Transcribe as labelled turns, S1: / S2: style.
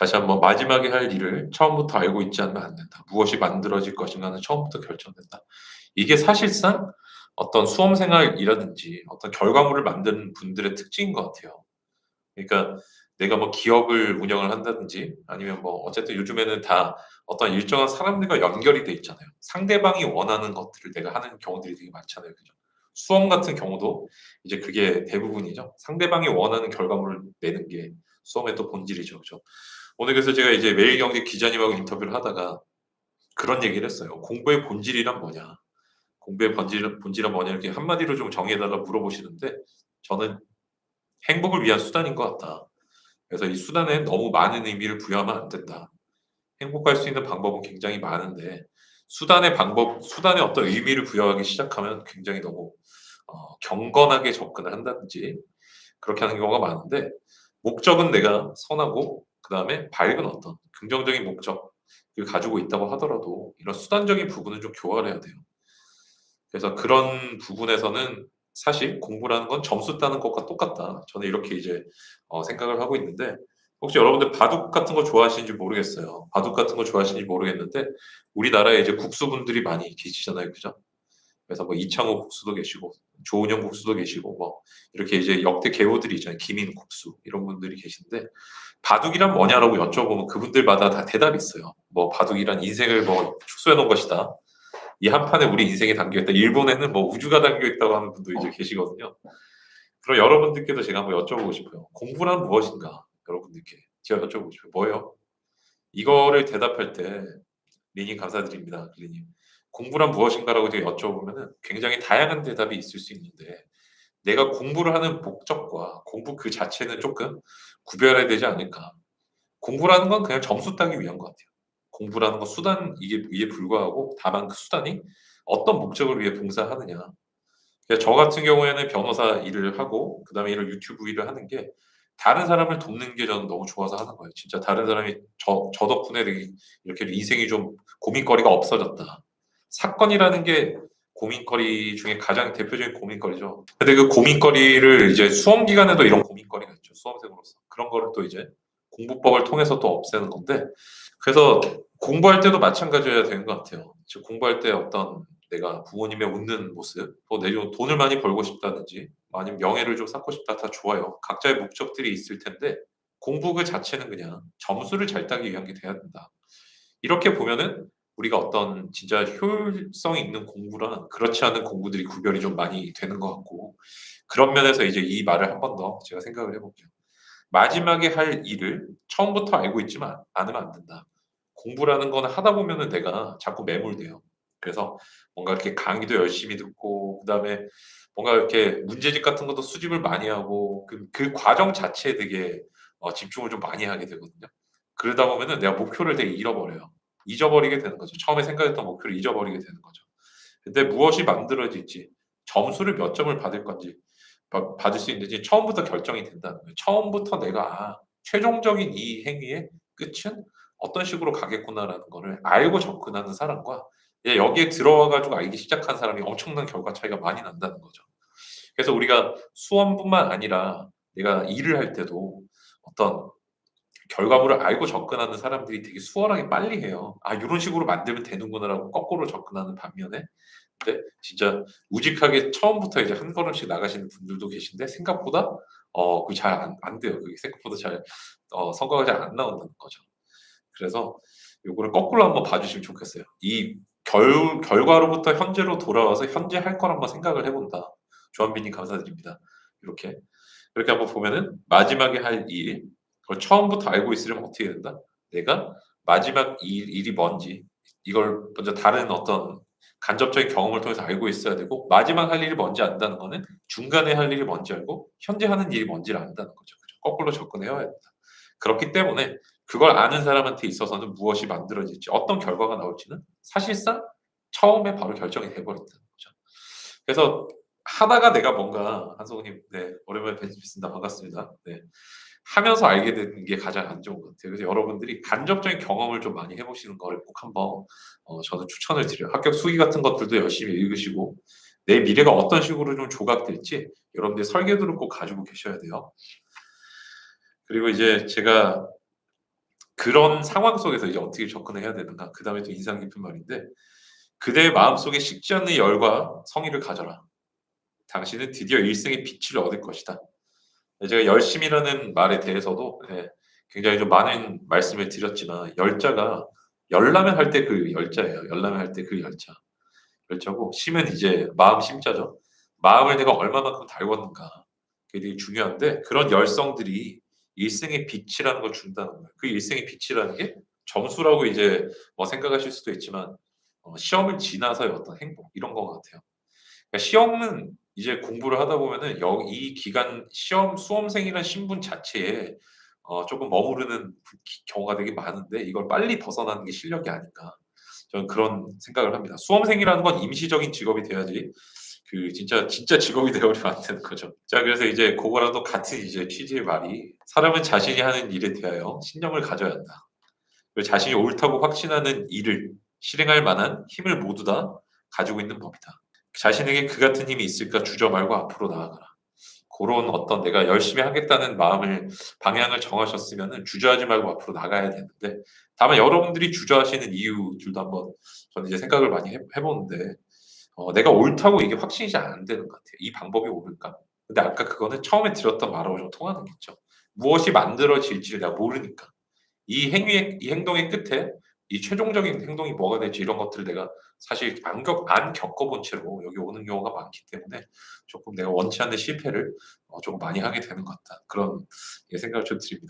S1: 다시 한번 마지막에 할 일을 처음부터 알고 있지 않으면 안 된다. 무엇이 만들어질 것인가는 처음부터 결정된다. 이게 사실상 어떤 수험 생활이라든지 어떤 결과물을 만드는 분들의 특징인 것 같아요. 그러니까 내가 뭐 기업을 운영을 한다든지 아니면 뭐 어쨌든 요즘에는 다 어떤 일정한 사람들과 연결이 돼 있잖아요. 상대방이 원하는 것들을 내가 하는 경우들이 되게 많잖아요. 그죠? 수험 같은 경우도 이제 그게 대부분이죠. 상대방이 원하는 결과물을 내는 게 수험의 또 본질이죠. 그죠? 오늘 그래서 제가 이제 매일경제 기자님하고 인터뷰를 하다가 그런 얘기를 했어요. 공부의 본질이란 뭐냐? 공부의 본질, 본질은 뭐냐? 이렇게 한마디로 좀 정의해달라 물어보시는데 저는 행복을 위한 수단인 것 같다. 그래서 이 수단에 너무 많은 의미를 부여하면 안 된다. 행복할 수 있는 방법은 굉장히 많은데 수단의 방법, 수단에 어떤 의미를 부여하기 시작하면 굉장히 너무 어, 경건하게 접근을 한다든지 그렇게 하는 경우가 많은데 목적은 내가 선하고 그 다음에 밝은 어떤 긍정적인 목적을 가지고 있다고 하더라도 이런 수단적인 부분은 좀 교화를 해야 돼요. 그래서 그런 부분에서는 사실 공부라는 건 점수 따는 것과 똑같다. 저는 이렇게 이제 어, 생각을 하고 있는데 혹시 여러분들 바둑 같은 거 좋아하시는지 모르겠어요. 바둑 같은 거 좋아하시는지 모르겠는데 우리나라에 이제 국수분들이 많이 계시잖아요, 그죠? 그래서 뭐 이창호 국수도 계시고 조은영 국수도 계시고 뭐 이렇게 이제 역대 개우들이 있잖아요. 김인 국수 이런 분들이 계신데 바둑이란 뭐냐라고 여쭤보면 그분들마다 다 대답이 있어요. 뭐 바둑이란 인생을 뭐 축소해 놓은 것이다. 이 한 판에 우리 인생이 담겨 있다. 일본에는 뭐 우주가 담겨 있다고 하는 분도 이제 계시거든요. 그럼 여러분들께도 제가 한번 여쭤보고 싶어요. 공부란 무엇인가? 여러분들께 제가 여쭤보고 싶어요. 뭐예요? 이거를 대답할 때 리님 감사드립니다. 리님. 공부란 무엇인가라고 제가 여쭤보면은 굉장히 다양한 대답이 있을 수 있는데 내가 공부를 하는 목적과 공부 그 자체는 조금 구별해야 되지 않을까. 공부라는 건 그냥 점수 따기 위한 것 같아요. 공부라는 건 수단 이게 이에 불과하고 다만 그 수단이 어떤 목적을 위해 봉사하느냐. 그러니까 저 같은 경우에는 변호사 일을 하고 그다음에 이런 유튜브 일을 하는 게 다른 사람을 돕는 게 저는 너무 좋아서 하는 거예요. 진짜 다른 사람이 저, 저 덕분에 이렇게 인생이 좀 고민거리가 없어졌다. 사건이라는 게 고민거리 중에 가장 대표적인 고민거리죠. 근데 그 고민거리를 이제 수험 기간에도 이런 고민거리가 있죠. 수험생으로서. 그런 거를 또 이제 공부법을 통해서 또 없애는 건데 그래서 공부할 때도 마찬가지여야 되는 것 같아요. 즉 공부할 때 어떤 내가 부모님의 웃는 모습, 뭐 내가 돈을 많이 벌고 싶다든지 아니면 명예를 좀 쌓고 싶다 다 좋아요. 각자의 목적들이 있을 텐데 공부 그 자체는 그냥 점수를 잘 따기 위한 게 돼야 된다. 이렇게 보면은 우리가 어떤 진짜 효율성이 있는 공부랑 그렇지 않은 공부들이 구별이 좀 많이 되는 것 같고 그런 면에서 이제 이 말을 한 번 더 제가 생각을 해볼게요. 마지막에 할 일을 처음부터 알고 있지만 않으면 안 된다. 공부라는 거는 하다 보면은 내가 자꾸 매몰돼요. 그래서 뭔가 이렇게 강의도 열심히 듣고 그다음에 뭔가 이렇게 문제집 같은 것도 수집을 많이 하고 그, 그 과정 자체에 되게 어, 집중을 좀 많이 하게 되거든요. 그러다 보면은 내가 목표를 되게 잃어버려요. 잊어버리게 되는 거죠. 처음에 생각했던 목표를 잊어버리게 되는 거죠. 근데 무엇이 만들어질지, 점수를 몇 점을 받을 건지, 바- 받을 수 있는지 처음부터 결정이 된다는 거예요. 처음부터 내가 아, 최종적인 이 행위의 끝은 어떤 식으로 가겠구나라는 거를 알고 접근하는 사람과 이제 여기에 들어와 가지고 알기 시작한 사람이 엄청난 결과 차이가 많이 난다는 거죠. 그래서 우리가 수험뿐만 아니라 내가 일을 할 때도 어떤 결과물을 알고 접근하는 사람들이 되게 수월하게 빨리 해요. '아 요런 식으로 만들면 되는구나.'라고 거꾸로 접근하는 반면에 근데 진짜 우직하게 처음부터 이제 한 걸음씩 나가시는 분들도 계신데 생각보다 어 그게 잘안 안 돼요. 그게 생각보다 잘 어 성과가 잘 안 나온다는 거죠. 그래서 요거를 거꾸로 한번 봐 주시면 좋겠어요. 이 결 결과로부터 현재로 돌아와서 현재 할 걸 한번 생각을 해 본다. 조한빈 님 감사드립니다. 이렇게. 그렇게 한번 보면은 마지막에 할 일, 그걸 처음부터 알고 있으려면 어떻게 된다? 내가 마지막 일 일이 뭔지 이걸 먼저 다른 어떤 간접적인 경험을 통해서 알고 있어야 되고 마지막 할 일이 뭔지 안다는 거는 중간에 할 일이 뭔지 알고 현재 하는 일이 뭔지를 안다는 거죠. 그죠? 거꾸로 접근해야 된다. 그렇기 때문에 그걸 아는 사람한테 있어서는 무엇이 만들어질지 어떤 결과가 나올지는 사실상 처음에 바로 결정이 돼 버린다는 거죠. 그래서 하다가 내가 뭔가 한성우님 네 오랜만에 뵙습니다. 반갑습니다. 네. 하면서 알게 되는 게 가장 안 좋은 것 같아요. 그래서 여러분들이 간접적인 경험을 좀 많이 해 보시는 거를 꼭 한번 어 저는 추천을 드려요. 합격 수기 같은 것들도 열심히 읽으시고 내 미래가 어떤 식으로 좀 조각될지 여러분들의 설계도를 꼭 가지고 계셔야 돼요. 그리고 이제 제가 그런 상황 속에서 이제 어떻게 접근을 해야 되는가. 그 다음에 또 인상 깊은 말인데 "그대의 마음속에 식지 않는 열과 성의를 가져라. 당신은 드디어 일생의 빛을 얻을 것이다." 예 제가 열심이라는 말에 대해서도 예 굉장히 좀 많은 말씀을 드렸지만 열자가 열라면 할 때 그 열자예요. 열라면 할 때 그 열자. 열자고 심은 이제 마음 심자죠. 마음을 내가 얼마만큼 달궜는가. 그게 되게 중요한데 그런 열성들이 일생의 빛이라는 걸 준다는 거예요. 그 일생의 빛이라는 게 점수라고 이제 뭐 생각하실 수도 있지만 어 시험을 지나서의 어떤 행복 이런 것 같아요. 그러니까 시험은 이제 공부를 하다 보면은 여 이 기간 시험 수험생이라는 신분 자체에 어 쪼금 머무르는 경우가 되게 많은데 이걸 빨리 벗어나는 게 실력이 아닌가. 저는 그런 생각을 합니다. 수험생이라는 건 임시적인 직업이 돼야지 그 진짜, 진짜 직업이 돼 버리면 안 되는 거죠. 자 그래서 이제 또 같은 이제 취지의 말이 "사람은 자신이 하는 일에 대하여 신념을 가져야 한다. 자신이 옳다고 확신하는 일을 실행할 만한 힘을 모두 다 가지고 있는 법이다. 자신에게 그 같은 힘이 있을까 주저 말고 앞으로 나아가라." 고런 어떤 내가 열심히 하겠다는 마음을 방향을 정하셨으면은 주저하지 말고 앞으로 나가야 되는데 다만 여러분들이 주저하시는 이유들도 한번 저는 이제 생각을 많이 해 해 보는데 어 '내가 옳다고 이게 확신이 잘 안 되는 것 같아. 이 방법이 옳을까?' 근데 아까 그거는 처음에 드렸던 말하고 좀 통하는 게 있죠. 무엇이 만들어질지를 내가 모르니까. 이 행위의 이 행동의 끝에 이 최종적인 행동이 뭐가 될지 이런 것들을 내가 사실 안 겪 안 겪어 본 채로 여기 오는 경우가 많기 때문에 조금 '내가 원치 않는 실패를 어좀 많이 하게 되는 것 같다.' 그런 예 생각을 좀 드립니다.